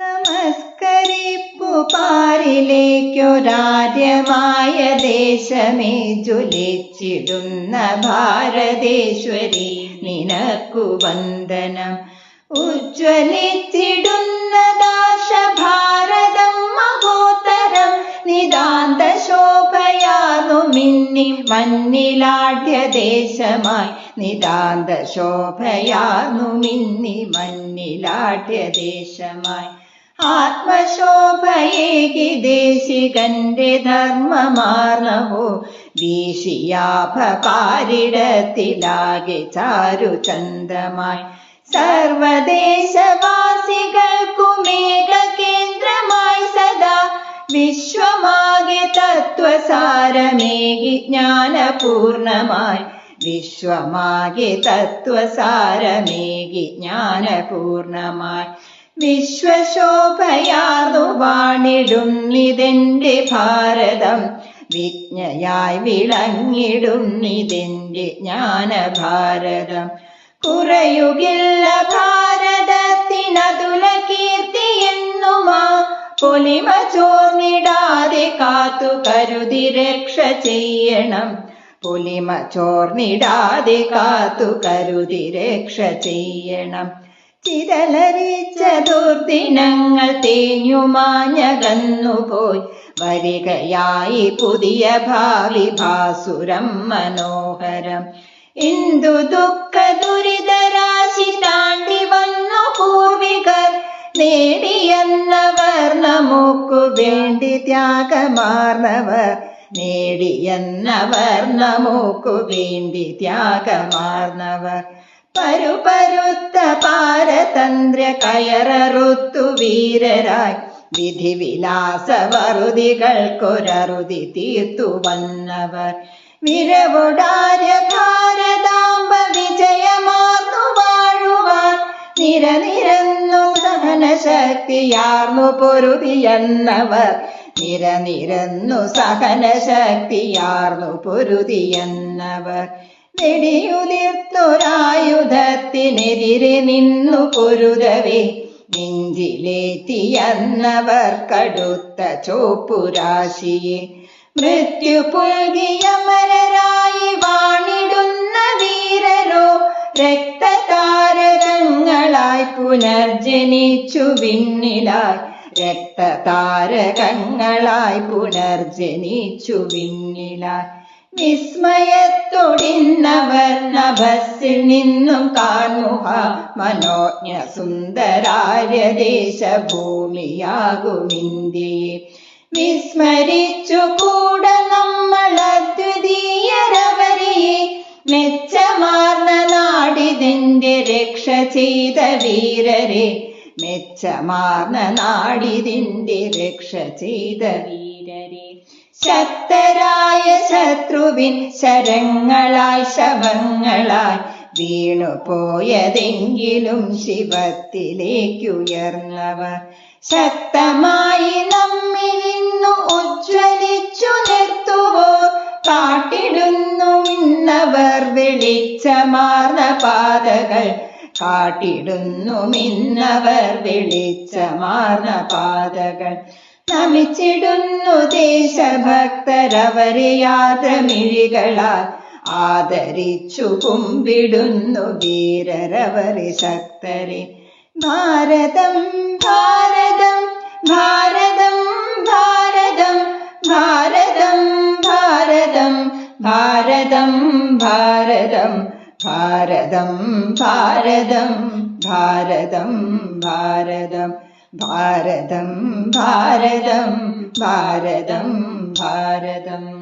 നമസ്കരിപ്പു. പാരിലേക്കൊരാര്യമായ ദേശമേ ജ്വലിച്ചിടുന്ന ഭാരതേശ്വരി നിനക്കു വന്ദനം. ഉജ്ജ്വലിച്ചിടുന്ന ദാശ ഭാരതം മഹോത്തരം നിതാന്ത ശോഭയാർന്നു മിന്നി മണ്ണിലാഢ്യ ദേശമായി. നിതാന്ത ശോഭയാർന്നു മിന്നി മഞ്ഞിലാഢ്യ ദേശമായി. ആത്മശോഭയേകി ദേശികന്റെ ധർമ്മമാർണവോ? വീശിയാഭ ചാരു ചാരുചന്ദ്രമായി സർവദേശവാസികൾക്കുമേക കേന്ദ്രമായി സദാ വിശ്വമാകെ തത്വസാരമേകി ജ്ഞാനപൂർണമായി. വിശ്വമാകെ തത്വസാരമേകി ജ്ഞാനപൂർണമായി. വിശ്വശോഭയാർന്നു ഇതെന്റെ ഭാരതം. വിജ്ഞയായി വിളങ്ങിടും വിളങ്ങിടുന്നിതെന്റെ ജ്ഞാനഭാരതം. കുറയുകില്ല ഭാരതത്തിനതുല കീർത്തി എന്നുമാ. പൊലിമ ചോർന്നിടാതെ കാത്തു കരുതി രക്ഷ ചെയ്യണം. പൊലിമ ചോർന്നിടാതെ കാത്തു കരുതി രക്ഷ ചെയ്യണം. ചിതലരിച്ച ദുർദിനങ്ങൾ തേഞ്ഞുമാഞ്ഞകന്നുപോയി വരികയായി പുതിയ ഭാവി ഭാസുരം മനോഹരം. ഇന്ദു ദുഃഖ ദുരിതരാശി താണ്ടി വന്നു പൂർവികർ. നേടിയെന്നവർ നമുക്കു വേണ്ടി ത്യാഗമാർന്നവർ. നേടിയെന്നവർ നമുക്കു വേണ്ടി ത്യാഗമാർന്നവർ. പരുപരുത്ത പാരതന്ത്ര കയററുത്തു വീരരായി. വിധിവിലാസ വറുതികൾക്കൊരറുതി തീർത്തു വന്നവർ. വിരവുടാര്യ ഭാരതാംബ വിജയമാർന്നു വാഴുവാൻ. നിരനിരന്നു സഹനശക്തിയാർന്നു പൊരുതിയെന്നവർ. നിരനിരന്നു സഹനശക്തിയാർന്നു പൊരുതിയെന്നവർ. വെടിയുതിർത്തൊരായുധത്തിനെതിരെ നിന്നു പൊരുതവേ. നെഞ്ചിലേറ്റിയെന്നവർ കടുത്ത ചോപ്പുരാശിയെ. മൃത്യു പുൽകിയമരായി വാണിടുന്ന വീരരോ രക്തതാരകങ്ങളായി പുനർജനിച്ചു വിണ്ണിലായി. രക്തതാരകങ്ങളായി പുനർജനിച്ചു വിണ്ണിലായി. വിസ്മയത്തൊടിന്നവർ നഭസിൽ നിന്നും കാണുക മനോജ്ഞ സുന്ദരാര്യ ദേശഭൂമിയാകും ഇന്ത്യയെ വിസ്മരിച്ചു കൂടെ നമ്മൾ അദ്വിതീയരവരെ മെച്ചമാർന്ന നാടിതിന്റെ രക്ഷ ചെയ്ത വീരരെ. മെച്ചമാർന്ന നാടിതിന്റെ രക്ഷ ചെയ്ത വീരരെ. ശക്തരായ ശത്രുവിൻ ശരങ്ങളായി ശവങ്ങളായി വീണുപോയതെങ്കിലും ശിവത്തിലേക്കുയർന്നവർ ശക്തമായി നമ്മിലിന്നു ഉജ്ജ്വലിച്ചു നിർത്തുവോ? കാട്ടിടുന്നു ഇന്നവർ വെളിച്ചമാർന്ന പാതകൾ. കാട്ടിടുന്നു മിന്നവർ വെളിച്ചമാർന്ന പാതകൾ. നമിച്ചിടുന്നു ദേശഭക്തരവരെ യാത്രമിഴികളാൽ ആദരിച്ചു കുമ്പിടുന്നു വീരരവരെ ശക്തരെ ഭാരതം ഭാരതം ഭാരതം ഭാരതം ഭാരതം ഭാരതം ഭാരതം ഭാരതം ഭാരതം ഭാരതം ഭാരതം ഭാരതം ഭാരതം ഭാരതം ഭാരതം ഭാരതം.